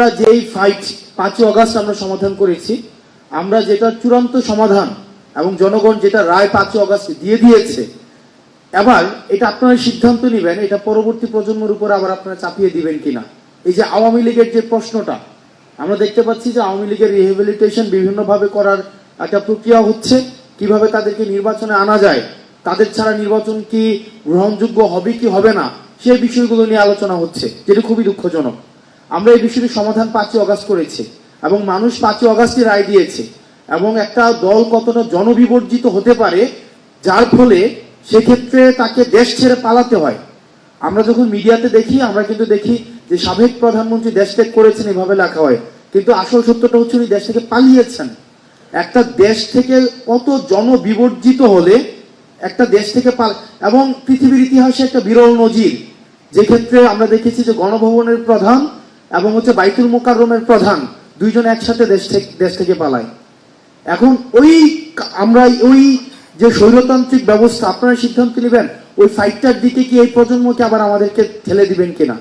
আমরা যেই ফাইট পাঁচই অগাস্ট আমরা সমাধান করেছি, আমরা যেটা চূড়ান্ত সমাধান এবং জনগণ যেটা রায় পাঁচই অগাস্ট দিয়ে দিয়েছে, এবার এটা আপনারা সিদ্ধান্ত নেবেন, এটা পরবর্তী প্রজন্মের উপর আবার আপনারা চাপিয়ে দিবেন কিনা। এই যে আওয়ামী লীগের যে প্রশ্নটা, আমরা দেখতে পাচ্ছি যে আওয়ামী লীগের রিহেবিলিটেশন বিভিন্নভাবে করার একটা প্রক্রিয়া হচ্ছে, কীভাবে তাদেরকে নির্বাচনে আনা যায়, তাদের ছাড়া নির্বাচন কি গ্রহণযোগ্য হবে কি হবে না সেই বিষয়গুলো নিয়ে আলোচনা হচ্ছে, যেটা খুবই দুঃখজনক। আমরা এই বিষয়টি সমাধান পাঁচই অগাস্ট করেছি এবং মানুষ পাঁচই অগাস্টই রায় দিয়েছে। এবং একটা দল কতটা জনবিবর্জিত হতে পারে, যার ফলে সেক্ষেত্রে তাকে দেশ ছেড়ে পালাতে হয়। আমরা যখন মিডিয়াতে দেখি, আমরা কিন্তু দেখি যে সাবেক প্রধানমন্ত্রী দেশ ত্যাগ করেছেন, এভাবে লেখা হয়। কিন্তু আসল সত্যটা হচ্ছে উনি দেশ থেকে পালিয়েছেন। একটা দেশ থেকে কত জনবিবর্জিত হলে একটা দেশ থেকে পাল এবং পৃথিবীর ইতিহাসে একটা বিরল নজির। যে ক্ষেত্রে আমরা দেখেছি যে গণভবনের প্রধান এবং হচ্ছে বাইতুল মোকাররমের প্রধান। দুইজন একসাথে দেশ থেকে দেশ থেকে পালায়। এখন ওই আমরা ওই যে স্বৈরতান্ত্রিক ব্যবস্থা, আপনারা সিদ্ধান্ত নেবেন, ওই ফাইটটার দিকে কি এই প্রজন্মকে আবার আমাদেরকে ঠেলে দিবেন কিনা?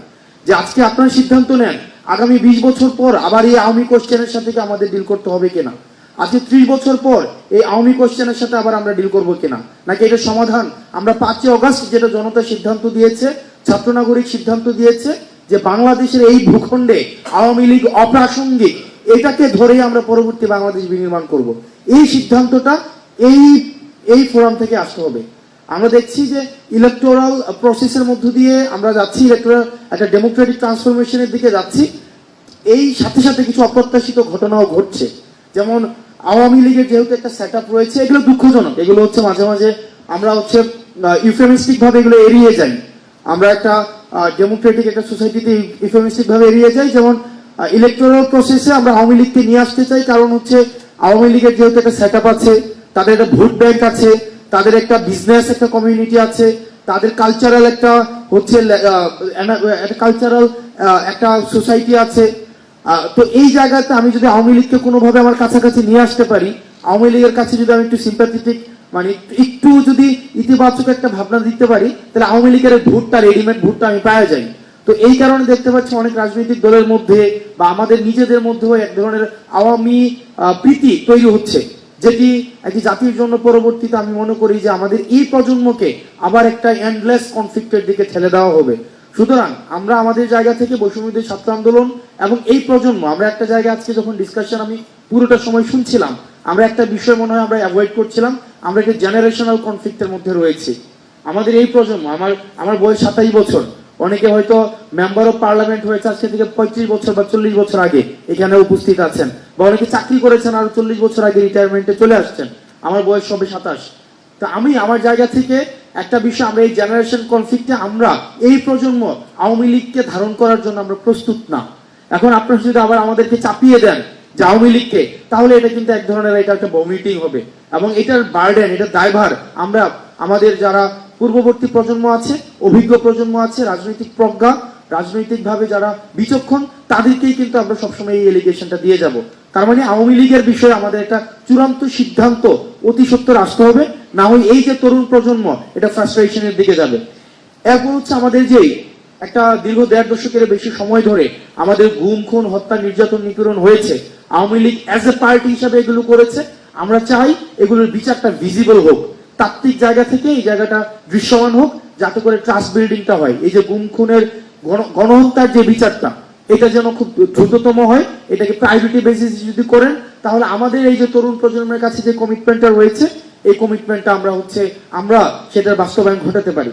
যে আজকে আপনারা সিদ্ধান্ত নেন, আগামী বিশ বছর পর আবার এই আওয়ামী কোশ্চেনের সাথে কি আমাদের ডিল করতে হবে কিনা? আজকে ত্রিশ বছর পর এই আওয়ামী কোশ্চেনের সাথে আবার আমরা ডিল করব কিনা? নাকি এটা সমাধান? আমরা পাঁচই অগাস্ট যেটা জনতা সিদ্ধান্ত দিয়েছে ছাত্র নাগরিক সিদ্ধান্ত দিয়েছে যে বাংলাদেশের এই ভূখণ্ডে আওয়ামী লীগ অপ্রাসঙ্গিক, এটাকে ধরেই আমরা পরবর্তী বাংলাদেশ বিনির্মাণ করব। এই সিদ্ধান্তটা এই এই ফোরাম থেকে আসতে হবে। আমরা দেখছি যে ইলেকটোরাল প্রসেসের মধ্য দিয়ে আমরা যাচ্ছি ইলেকটোরাল একটা ডেমোক্রেটিক ট্রান্সফরমেশনের দিকে যাচ্ছি। এই সাথে সাথে কিছু অপ্রত্যাশিত ঘটনাও ঘটছে। যেমন আওয়ামী লীগের যেহেতু একটা সেট রয়েছে, এগুলো দুঃখজনক। এগুলো হচ্ছে মাঝে মাঝে আমরা হচ্ছে ইউফেমিস্টিক ভাবে এগুলো এড়িয়ে যাই। আমরা একটা ডেমোক্রেটিক একটা সোসাইটিতে ইউফেমিস্টিক ভাবে এড়িয়ে যাই যেমন ইলেকটোরাল প্রসেসে আমরা আওয়ামী লীগকে নিয়ে আসতে চাই। কারণ হচ্ছে, আওয়ামী লীগের যেহেতু একটা সেট আছে, তাদের একটা ভোট ব্যাংক আছে, তাদের একটা বিজনেস একটা কমিউনিটি আছে, তাদের কালচারাল একটা হচ্ছে কালচারাল একটা সোসাইটি আছে। তো এই জায়গাতে আমি যদি আওয়ামী লীগকে কোনোভাবে আমার কাছাকাছি নিয়ে আসতে পারি, আওয়ামী লীগের কাছে যদি আমি একটু সিম্পাথেটিক মানে একটু যদি ইতিবাচক একটা ভাবনা দিতে পারি, তাহলে আওয়ামী লীগের ভোটটা রেডিমেড ভোটটা আমি পাওয়া যাই। তো এই কারণে দেখতে পাচ্ছি অনেক রাজনৈতিক দলের মধ্যে বা আমাদের নিজেদের মধ্যেও এক ধরনের আওয়ামী প্রীতি তৈরি হচ্ছে, যেটি একটি জাতির জন্য পরবর্তীতে আমি মনে করি যে আমাদের এই প্রজন্মকে আবার একটা এন্ডলেস কনফ্লিক্টের দিকে ঠেলে দেওয়া হবে। সুতরাং আমরা আমাদের জায়গা থেকে বৈষম্যদের ছাত্র আন্দোলন এবং এই প্রজন্ম, আমরা একটা জায়গায় আজকে যখন ডিসকাশন আমি পুরোটা সময় শুনছিলাম আমরা একটা বিষয় মনে হয় আমরা অ্যাভয়েড করছিলাম, আমরা একটা জেনারেশনাল কনফ্লিক্টের মধ্যে রয়েছি। আমাদের এই প্রজন্ম, আমার আমার বয়স সাতাশ বছর, অনেকে হয়তো মেম্বার অফ পার্লামেন্ট হয়েছে আজকে থেকে পঁয়ত্রিশ বছর বা চল্লিশ বছর আগে এখানে উপস্থিত আছেন, বা অনেকে চাকরি করেছেন আরও চল্লিশ বছর আগে রিটায়ারমেন্টে চলে আসছেন, আমার বয়স সবে সাতাশ। তা আমি আমার জায়গা থেকে একটা বিষয়, আমরা এই জেনারেশন কনফ্লিক্টে আমরা, এই প্রজন্ম আওয়ামী লীগকে ধারণ করার জন্য আমরা প্রস্তুত না। এখন আপনারা যদি আবার আমাদেরকে চাপিয়ে দেন আওয়ামী লীগকে, তাহলে এটা কিন্তু এক ধরনের এটা একটা বমিটিং হবে। এবং এটার বার্ডেন এটা দায়ভার আমরা, আমাদের যারা পূর্ববর্তী প্রজন্ম আছে, অভিজ্ঞ প্রজন্ম আছে, রাজনৈতিক প্রজ্ঞা, রাজনৈতিকভাবে যারা বিচক্ষণ, তাদেরকেই কিন্তু আমরা সবসময় এই এলিগেশনটা দিয়ে যাব। তার মানে আওয়ামী লীগের বিষয়ে আমাদের একটা চূড়ান্ত সিদ্ধান্ত অতি সত্তর আসতে হবে, না হয় এই যে তরুণ প্রজন্ম, এটা ফ্রাস্ট্রেশনের দিকে যাবে। এরপর হচ্ছে আমাদের যেই একটা দীর্ঘ দেড় দশকের বেশি সময় ধরে আমাদের গুম খুন, হত্যা, নির্যাতন, নিপীড়ন হয়েছে। Awami League as a party হিসাবে এগুলো করেছে। আমরা চাই এগুলোর বিচারটা ভিজিবল হোক। তাত্ত্বিক জায়গা থেকে এই জায়গাটা দৃশ্যমান হোক, যাতে করে ট্রাস্ট বিল্ডিংটা হয়। এই যে গুম খুনের গণ- গণহত্যার যে বিচারটা, এটা যেন খুব দ্রুততম হয়, এটাকে প্রাইভেটি বেসিস যদি করেন, তাহলে আমাদের এই যে তরুণ প্রজন্মের কাছে যে কমিটমেন্টটা রয়েছে, এই কমিটমেন্টটা আমরা হচ্ছে, আমরা সেটার বাস্তবায়ন ঘটাতে পারি।